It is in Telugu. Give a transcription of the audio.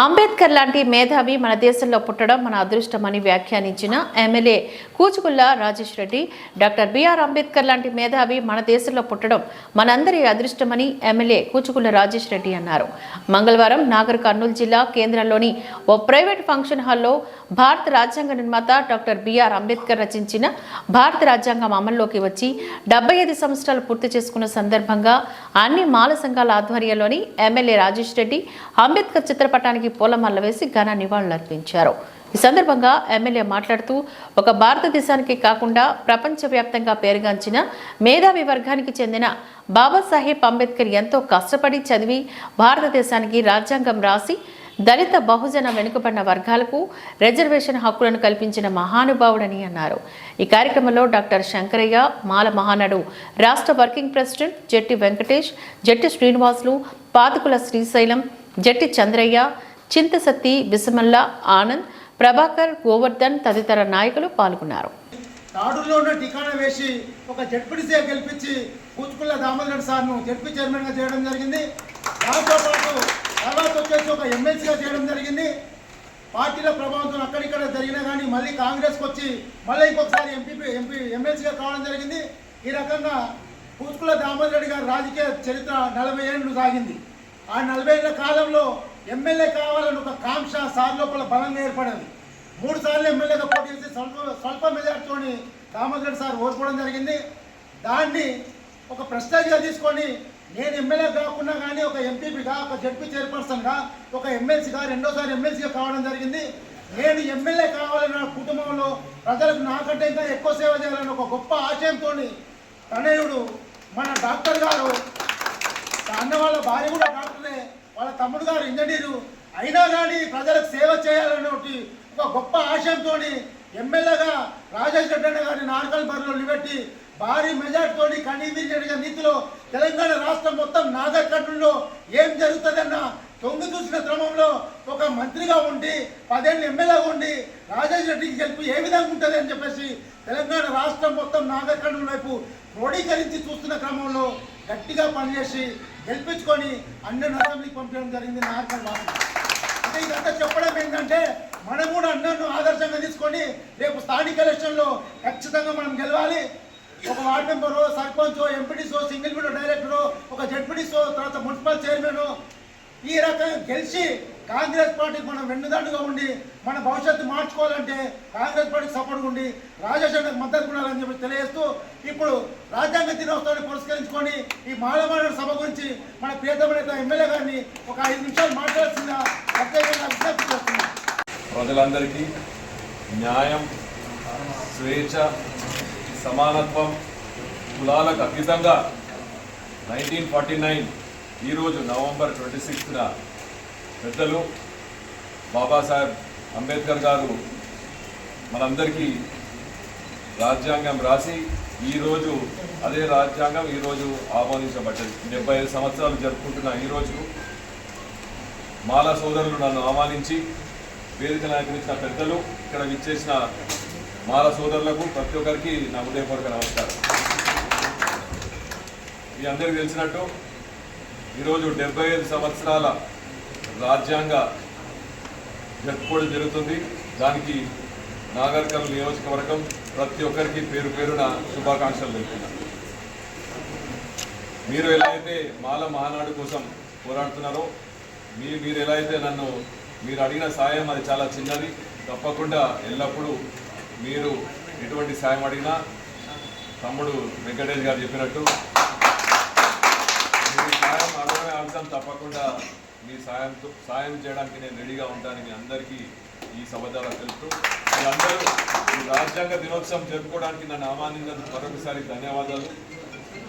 అంబేద్కర్ లాంటి మేధావి మన దేశంలో పుట్టడం మన అదృష్టమని వ్యాఖ్యానించిన MLA Kuchukulla Rajesh Reddy doctor B R Ambedkar లాంటి మేధావి మన దేశంలో పుట్టడం మనందరి అదృష్టమని ఎమ్మెల్యే కూచుకుల్ల రాజేష్ రెడ్డి అన్నారు. మంగళవారం నాగర్ కర్నూలు జిల్లా కేంద్రంలోని ఓ ప్రైవేట్ ఫంక్షన్ హాల్లో భారత రాజ్యాంగ నిర్మాత డాక్టర్ బిఆర్ అంబేద్కర్ రచించిన భారత రాజ్యాంగం అమల్లోకి వచ్చి డెబ్బై ఐదు సంవత్సరాలు పూర్తి చేసుకున్న సందర్భంగా అన్ని మాల సంఘాల ఆధ్వర్యంలోని ఎమ్మెల్యే రాజేష్ రెడ్డి అంబేద్కర్ చిత్రపటానికి పూలమాల వేసి ఘన నివాళులర్పించారు ఈ సందర్భంగా ఎమ్మెల్యే మాట్లాడుతూ ఒక భారతదేశానికి కాకుండా ప్రపంచవ్యాప్తంగా పేరుగాంచిన మేధావి వర్గానికి చెందిన బాబాసాహెబ్ అంబేద్కర్ ఎంతో కష్టపడి చదివి భారతదేశానికి రాజ్యాంగం రాసి దళిత బహుజన వెనుకబడిన వర్గాలకు రిజర్వేషన్ హక్కులను కల్పించిన మహానుభావుడని అన్నారు. ఈ కార్యక్రమంలో డాక్టర్ శంకరయ్య మాల మహానడు రాష్ట్ర వర్కింగ్ ప్రెసిడెంట్ జట్టి వెంకటేష్ జట్టి శ్రీనివాసులు పాతుకుల శ్రీశైలం జట్టి చంద్రయ్య చింతసత్తి బిసమల్ల ఆనంద్ ప్రభాకర్ గోవర్ధన్ తదితర నాయకులు పాల్గొన్నారు. తాడులో ఉన్న ఠికానా వేసి ఒక జడ్పీటీసీ గెలిపించి కూచుకుల్ల దామోదర్ సార్ను జడ్పీ చైర్మన్గా చేయడం జరిగింది. దాంతో పాటు తర్వాత వచ్చేసి ఒక ఎమ్మెల్సీగా చేయడం జరిగింది. పార్టీల ప్రభావంతో అక్కడిక్కడ జరిగినా కానీ మళ్ళీ కాంగ్రెస్కి వచ్చి మళ్ళీ ఇంకొకసారి ఎంపీ ఎంపీ ఎమ్మెల్సీగా కావడం జరిగింది. ఈ రకంగా కూచుకుల్ల దామోదర్ రెడ్డి గారి రాజకీయ చరిత్ర నలభై ఏళ్ళు సాగింది. ఆ నలభై ఏళ్ళ కాలంలో ఎమ్మెల్యే కావాలని ఒక కాంక్ష సార్ లోపల బలంగా ఏర్పడింది. మూడు సార్లు ఎమ్మెల్యేగా పోటీ చేసి స్వల్ప స్వల్ప మెజార్టీతోని దామోదర్ సార్ ఓడిపోవడం జరిగింది. దాన్ని ఒక ప్రశ్నగా తీసుకొని నేను ఎమ్మెల్యే కాకుండా కానీ ఒక ఎంపీపీగా ఒక జడ్పీ చైర్పర్సన్గా ఒక ఎమ్మెల్సీగా రెండోసారి ఎమ్మెల్సీగా కావడం జరిగింది. నేను ఎమ్మెల్యే కావాలని నా కుటుంబంలో ప్రజలకు నాకంటే ఇంకా ఎక్కువ సేవ చేయాలని ఒక గొప్ప ఆశయంతో తనయుడు మన డాక్టర్ గారు అన్న వాళ్ళ భార్య కూడా వాళ్ళ తమ్ముడు గారు ఇంజనీరు. అయినా కానీ ప్రజలకు సేవ చేయాలనే ఒకటి ఒక గొప్ప ఆశయంతో ఎమ్మెల్యేగా రాజేష్ రెడ్డి అన్న గారిని బరిలో నిలబెట్టి భారీ మెజార్టీతోని కనీవిరిగా నీతిలో తెలంగాణ రాష్ట్రం మొత్తం నాగర్ కర్నూలులో ఏం జరుగుతుందన్న తొంగి చూసిన క్రమంలో ఒక మంత్రిగా ఉండి పదేళ్ళు ఎమ్మెల్యేగా ఉండి రాజేష్ రెడ్డికి గెలుపు ఏ విధంగా ఉంటుంది అని చెప్పేసి తెలంగాణ రాష్ట్రం మొత్తం నాగర్ వైపు క్రోడీకరించి చూస్తున్న క్రమంలో గట్టిగా పనిచేసి గెలిపించుకొని అన్నను అసెంబ్లీకి పంపించడం జరిగింది నాగర్ వాసు అంటే ఇదంతా చెప్పడం ఏంటంటే మనం కూడా అన్నను ఆదర్శంగా తీసుకొని రేపు స్థానిక ఎలక్షన్లో ఖచ్చితంగా మనం గెలవాలి. ఒక వార్డు మెంబరు సర్పంచ్ ఎంపీడీసో సింగిల్ విండో డైరెక్టరు ఒక జడ్పీటీసో తర్వాత మున్సిపల్ చైర్మన్ ఈ రకంగా గెలిచి కాంగ్రెస్ పార్టీకి మనం వెన్నుదండుగా ఉండి మన భవిష్యత్తు మార్చుకోవాలంటే కాంగ్రెస్ పార్టీకి సపోర్ట్ ఉండి రాజశేఖర్ మద్దతు ఉండాలని చెప్పి తెలియజేస్తూ ఇప్పుడు రాజ్యాంగ దినోత్సవాన్ని పురస్కరించుకొని ఈ మాలమాడ సభ గురించి మన ప్రియతమ నేత ఎమ్మెల్యే గారిని ఒక ఐదు నిమిషాలు మాట్లాడాల్సిందిగా ప్రత్యేకంగా విజ్ఞప్తి చేస్తున్నాం. ప్రజలందరికీ న్యాయం స్వేచ్ఛ సమానత్వం కులాలకు అతీతంగా నైన్టీన్ ఫార్టీ నైన్ ఈరోజు నవంబర్ ట్వంటీ సిక్స్త్న పెద్దలు బాబాసాహెబ్ అంబేద్కర్ గారు మనందరికీ రాజ్యాంగం రాసి ఈరోజు అదే రాజ్యాంగం ఈరోజు ఆహ్వానించబడ్డది డెబ్బై ఐదు సంవత్సరాలు జరుపుకుంటున్న ఈరోజు మాలా సోదరులు నన్ను ఆహ్వానించి వేదిక నాయకునిచ్చిన పెద్దలు ఇక్కడ విచ్చేసిన మాల సోదరులకు ప్రతి ఒక్కరికి నా హృదయపూర్వక నమస్కారం. మీ అందరికీ తెలిసినట్టు ఈరోజు డెబ్బై ఐదు సంవత్సరాల రాజ్యాంగ జరుపుకోవడం జరుగుతుంది. దానికి నాగర్కర్నూలు నియోజకవర్గం ప్రతి ఒక్కరికి పేరు పేరున శుభాకాంక్షలు తెలుపుతున్నాను మీరు ఎలా అయితే మాల మహానాడు కోసం పోరాడుతున్నారో మీ మీరు ఎలా అయితే నన్ను మీరు అడిగిన సాయం అది చాలా చిన్నది. తప్పకుండా ఎల్లప్పుడూ మీరు ఎటువంటి సాయం అడిగినా తమ్ముడు వెంకటేష్ గారు చెప్పినట్టు మీ సాయం అడగమే అంశం తప్పకుండా. మీ సాయంతో సాయం చేయడానికి నేను రెడీగా ఉంటానని మీ అందరికీ ఈ సభ ద్వారా తెలుపుతూ మీరందరూ రాజ్యాంగ దినోత్సవం జరుపుకోవడానికి నన్ను ఆహ్వానించినందుకు మరొకసారి ధన్యవాదాలు.